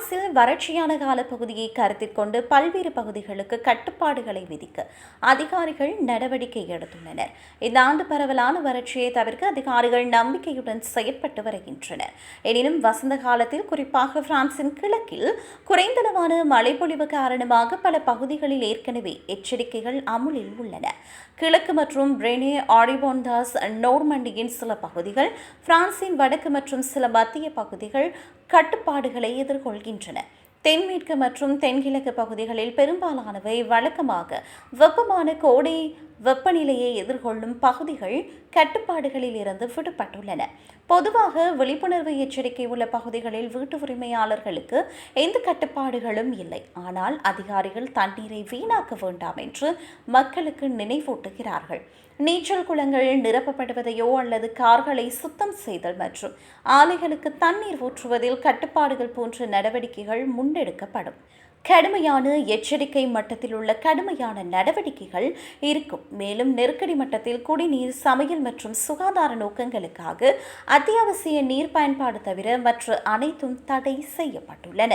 பிரான்சில் வறட்சியான காலப்பகுதியை கருத்தில் கொண்டு பல்வேறு பகுதிகளுக்கு கட்டுப்பாடுகளை விதிக்க அதிகாரிகள் நடவடிக்கை எடுத்துள்ளனர். இந்த ஆண்டு பரவலான வறட்சியை தவிர்க்க அதிகாரிகள் நம்பிக்கையுடன் செயற்பட்டு வருகின்றனர். எனினும் வசந்த காலத்தில் குறிப்பாக பிரான்சின் கிழக்கில் குறைந்தளவான மழைப்பொழிவு காரணமாக பல பகுதிகளில் ஏற்கனவே எச்சரிக்கைகள் அமுலில் உள்ளன. கிழக்கு மற்றும் பிரெனே ஆரிபோன்தாஸ் நோர்மண்டியின் சில பகுதிகள் பிரான்சின் வடக்கு மற்றும் சில மத்திய பகுதிகள் கட்டுப்பாடுகளை எதிர்கொள்கின்றன. தென்மேற்கு மற்றும் தென்கிழக்கு பகுதிகளில் பெரும்பாலானவை வழக்கமாக வெப்பமான கோடை வெப்பநிலையை எதிர்கொள்ளும் பகுதிகள் கட்டுப்பாடுகளில் இருந்து விடுபட்டுள்ளன. பொதுவாக விழிப்புணர்வு எச்சரிக்கை உள்ள பகுதிகளில் வீட்டு உரிமையாளர்களுக்கு எந்த கட்டுப்பாடுகளும் இல்லை. ஆனால் அதிகாரிகள் தண்ணீரை வீணாக்க வேண்டாம் என்று மக்களுக்கு நினைவூட்டுகிறார்கள். நீச்சல் குளங்கள் நிரப்பப்படுவதையோ அல்லது கார்களை சுத்தம் செய்தல் மற்றும் ஆலைகளுக்கு தண்ணீர் ஊற்றுவதில் கட்டுப்பாடுகள் போன்ற நடவடிக்கைகள் முன்னெடுக்கப்படும். கடுமையான எச்சரிக்கை மட்டத்தில் உள்ள கடுமையான நடவடிக்கைகள் இருக்கும். மேலும் நெருக்கடி மட்டத்தில் குடிநீர் சமையல் மற்றும் சுகாதார நோக்கங்களுக்காக அத்தியாவசிய நீர் பயன்பாடு தவிர மற்ற அனைத்தும் தடை செய்யப்பட்டுள்ளன.